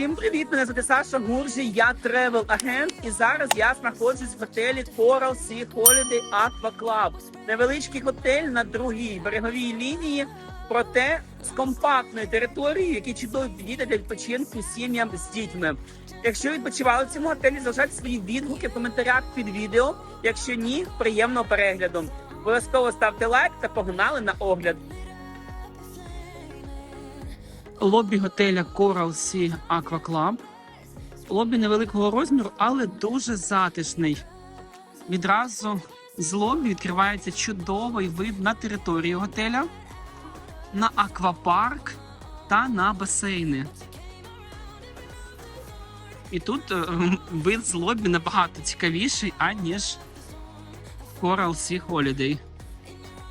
Всім привіт! Мене звати Саша Гуржі, я тревел агент, і зараз я знаходжусь в готелі Coral Sea Holiday Aqua Club. Невеличкий готель на другій береговій лінії, проте з компактною територією, який чудово підійде для відпочинку сім'ям з дітьми. Якщо відпочивали в цьому готелі, залишайте свої відгуки в коментарях під відео. Якщо ні, приємного перегляду. Обов'язково ставте лайк та погнали на огляд. Лобі готеля Coral Sea Aqua Club. Лобі невеликого розміру, але дуже затишний. Відразу з лобі відкривається чудовий вид на територію готеля, на аквапарк та на басейни. І тут е, вид з лобі набагато цікавіший, аніж Coral Sea Holiday.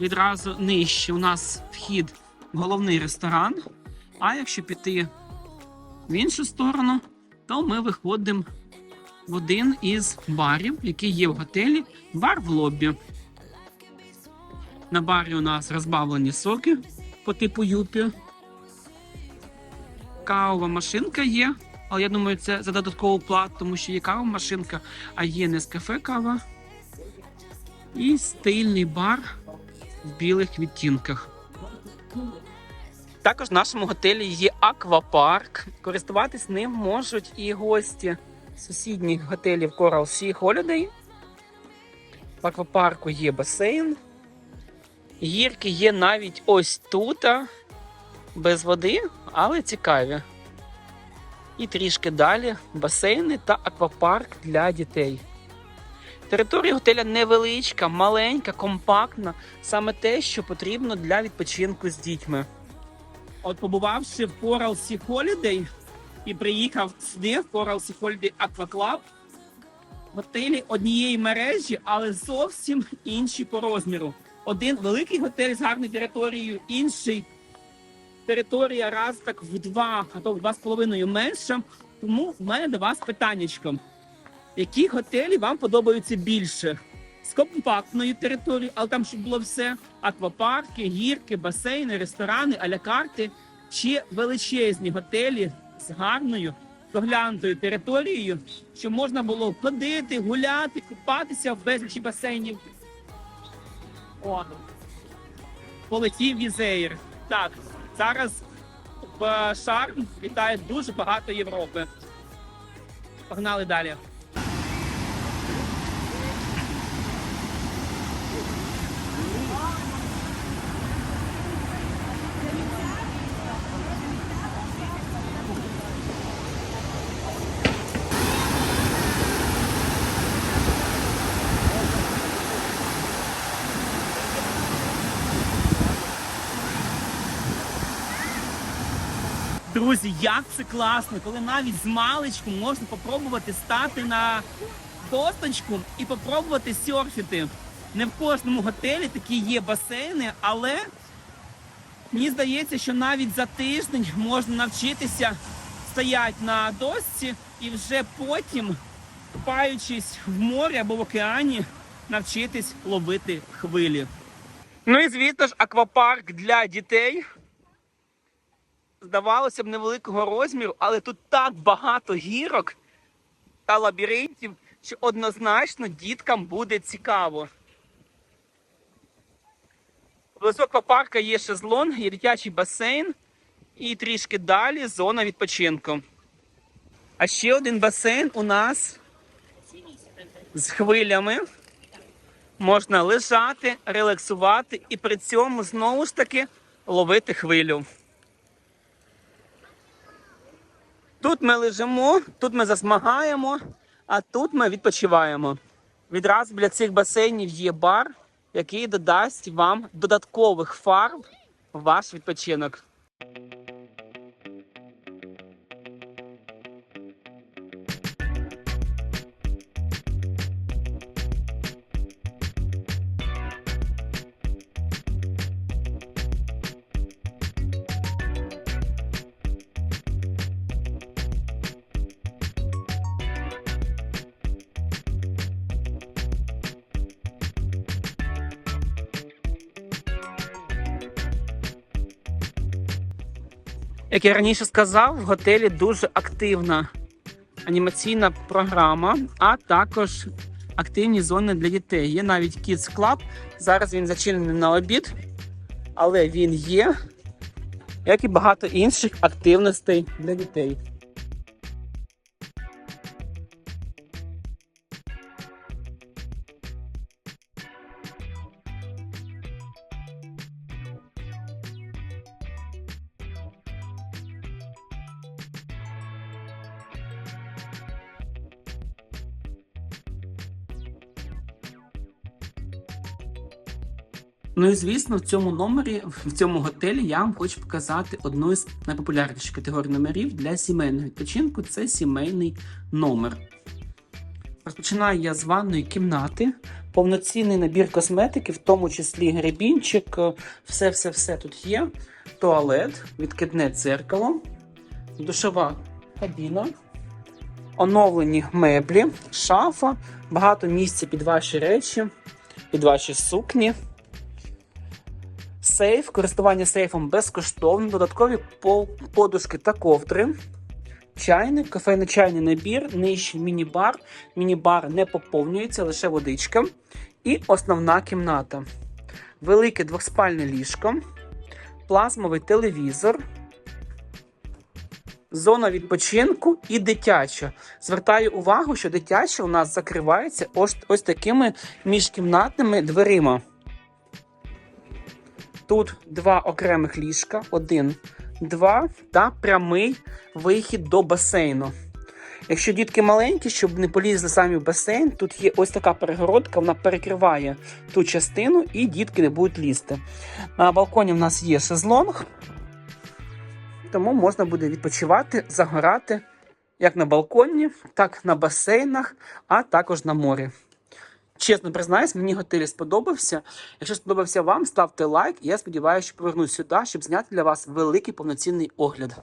Відразу нижче у нас вхід в головний ресторан. А якщо піти в іншу сторону, то ми виходимо в один із барів, який є в готелі, бар в лобі. На барі у нас розбавлені соки по типу юпі. Кавова машинка є, але я думаю, це за додаткову плату, тому що є кавова машинка, а є не з кафе кава. І стильний бар в білих відтінках. Також в нашому готелі є аквапарк. Користуватись ним можуть і гості сусідніх готелів Coral Sea Holiday. В аквапарку є басейн. Гірки є навіть ось тут, без води, але цікаві. І трішки далі басейни та аквапарк для дітей. Територія готеля невеличка, маленька, компактна, саме те, що потрібно для відпочинку з дітьми. От побувавши в Coral Sea Holiday і приїхав сюди, в Coral Sea Holiday Aqua Club, готелі однієї мережі, але зовсім інші по розміру. Один великий готель з гарною територією, інший територія раз так в два, а то в два з половиною менша. Тому в мене до вас питаннячко. Які готелі вам подобаються більше? З компактною територією, але там щоб було все: аквапарки, гірки, басейни, ресторани, аля-карти, чи величезні готелі з гарною доглянутою територією, щоб можна було ходити, гуляти, купатися в безлічі басейнів. О, полетів візеєр. Так, зараз в Шарм літає дуже багато Європи. Погнали далі. Друзі, як це класно, коли навіть з маличку можна попробувати стати на досточку і попробувати серфити. Не в кожному готелі такі є басейни, але мені здається, що навіть за тиждень можна навчитися стояти на досці і вже потім, купаючись в морі або в океані, навчитись ловити хвилі. Ну і звісно ж, аквапарк для дітей здавалося б, невеликого розміру, але тут так багато гірок та лабіринтів, що однозначно діткам буде цікаво. Близько аквапарка є шезлонг, є дитячий басейн і трішки далі зона відпочинку. А ще один басейн у нас з хвилями. Можна лежати, релаксувати і при цьому знову ж таки ловити хвилю. Тут ми лежимо, тут ми засмагаємо, а тут ми відпочиваємо. Відразу біля цих басейнів є бар, який додасть вам додаткових фарб в ваш відпочинок. Як я раніше сказав, в готелі дуже активна анімаційна програма, а також активні зони для дітей. Є навіть Kids Club. Зараз він зачинений на обід, але він є, як і багато інших активностей для дітей. Ну і звісно, в цьому номері, в цьому готелі я вам хочу показати одну з найпопулярніших категорій номерів для сімейного відпочинку. Це сімейний номер. Розпочинаю я з ванної кімнати. Повноцінний набір косметики, в тому числі гребінчик, все-все-все тут є. Туалет, відкидне дзеркало, душова кабіна, оновлені меблі, шафа, багато місця під ваші речі, під ваші сукні. Сейф, користування сейфом безкоштовно, додаткові подушки та ковдри, чайник, кофейно-чайний набір, нижчий міні-бар. Міні-бар не поповнюється, лише водичка. І основна кімната. Велике двохспальне ліжко, плазмовий телевізор, зона відпочинку і дитяча. Звертаю увагу, що дитяча у нас закривається ось, ось такими міжкімнатними дверима. Тут два окремих ліжка, один, два та прямий вихід до басейну. Якщо дітки маленькі, щоб не полізли самі в басейн, тут є ось така перегородка, вона перекриває ту частину і дітки не будуть лізти. На балконі в нас є шезлонг, тому можна буде відпочивати, загорати як на балконі, так на басейнах, а також на морі. Чесно признаюсь, мені готелі сподобався. Якщо сподобався вам, ставте лайк. Я сподіваюся, що повернусь сюди, щоб зняти для вас великий повноцінний огляд.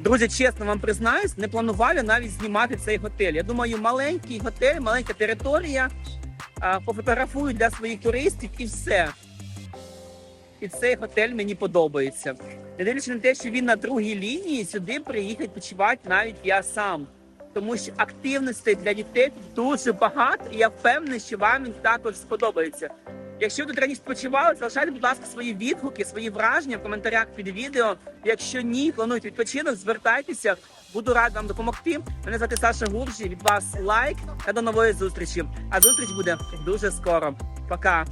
Друзі, чесно вам признаюсь, не планував навіть знімати цей готель. Я думаю, маленький готель, маленька територія. Пофотографую для своїх туристів і все. І цей готель мені подобається. Не дивлячись на те, що він на другій лінії, сюди приїхати почувати навіть я сам. Тому що активностей для дітей дуже багато, і я впевнений, що вам він також сподобається. Якщо ви раніше спочивали, залишайте, будь ласка, свої відгуки, свої враження в коментарях під відео. Якщо ні, планують відпочинок, звертайтеся. Буду рад вам допомогти. Мене звати Саша Гуржі. Від вас лайк та до нової зустрічі. А зустріч буде дуже скоро. Пока.